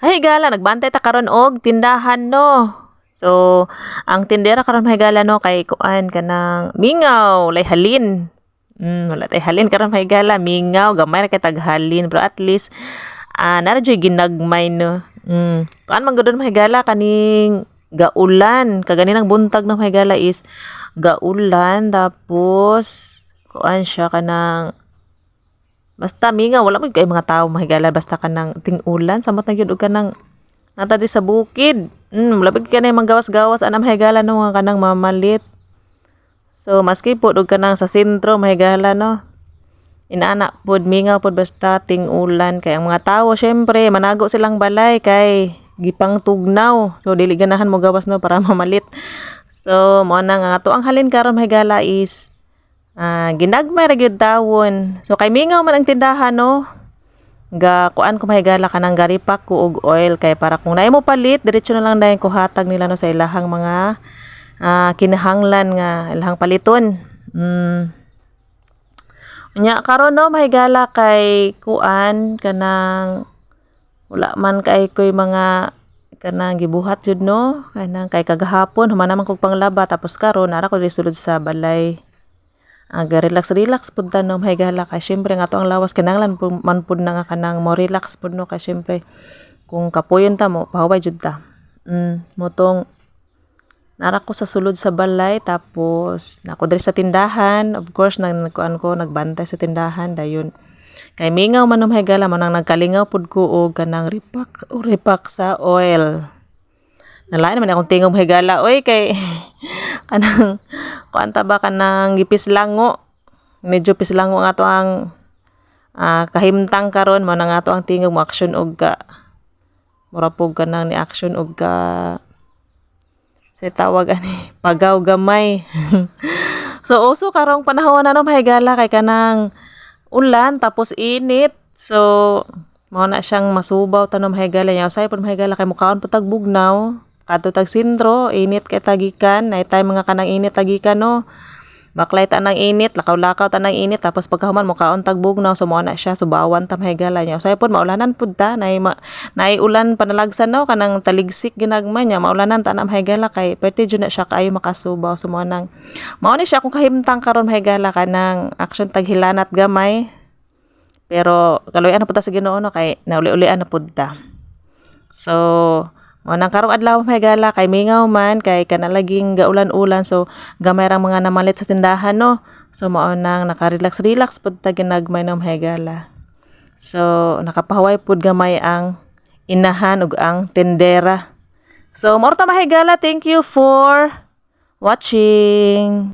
Hay gala, nagbantay ta karon og tindahan no. So, ang tindera karon mahigala no kay kuan kanang mingaw, lay halin. Mm, wala tay halin karon mahigala, mingaw, gamay ra kay taghalin, pero at least ah nara ginagmay no. Mm. Kuan man gudon mahigala kaning gaulan, kaganinang buntag no mahigala is gaulan tapos kuan siya kanang Basta minga wala mo kay mga tao mahigala basta kanang ting-ulan samot na gyud og kanang nata sa bukid. Mm, wala ka na manggawas-gawas ana mahigala no nga kanang mamalit. So maski po og kanang sa sentro mahigala no. Inaana pod mingaw pod basta ting-ulan kay ang mga tao syempre manago silang balay kay gipang tugnaw. So dili ganahan mo gawas no para mamalit. So mo na nga ato ang halin karon mahigala is Ah, ginagmay ra gyud tawon. So kay mingaw man ang tindahan no. Ga kuan ko mahigala ka ng garipak ko og oil kay para kung naay mo palit diretso na lang dayon ko hatag nila no sa ilahang mga ah, kinahanglan nga ilahang paliton. Mm. Unya karon no mahigala kay kuan kanang wala man kay koy mga kanang gibuhat jud no kanang kay kagahapon human naman kog panglaba tapos karon ara ko sulod sa balay aga relax relax pud ta no? Mahigala kay syempre nga to ang lawas kinahanglan man pud na nga kanang mo relax pud no? Kay syempre kung kapuyon ta mo pahuway jud ta. Mm motong nara ko sa sulod sa balay tapos nako diri sa tindahan. Of course nang nagkuan ko nagbantay sa tindahan dayon. Kay mingaw man no? Mahigala man ang nagkalingaw pud ko og kanang ripak ripak sa oil. Nalain naman akong tingog higala. Oy, kay kanang kuan ta ba kanang gipislango. Medyo pislango nga to ang ah, kahimtang karon mo na nga to ang tingog mo action og ka. Mura po kanang ni action og ka sa tawag ani pagaw gamay. so uso karong panahon na no mahigala kay kanang ulan tapos init. So mao na siyang masubaw tanom mahigala niya. Usay pud mahigala kay mukaon putag bugnaw kadto tag sintro init kay tagikan. Nay tay mga kanang init tagikan no? Baklay ta ng init lakaw-lakaw ta ng init. Tapos pagkahuman mo kaon tag bugnaw so na siya subawan ta mahigala niya. Usay pud maulanan pud ta. Nay ma, nay ulan panalagsan no? Kanang taligsik ginagma niya maulanan ta na mahigala kay pwede na siya kaayo makasubaw so nang mao ni siya kung kahimtang karon mahigala kanang action tag hilanat gamay. Pero kaluyan na pud ta sa Ginoo no? Kay nauli-ulian na pud ta. So, mo nang karong adlaw mahigala kay mingaw man kay kanalaging gaulan-ulan so gamay rang mga namalit sa tindahan no. So mao nang naka-relax-relax pud ta ginagmay ng mahigala. So nakapahuway pud gamay ang inahan ug ang tendera. So mo ta mahigala, thank you for watching.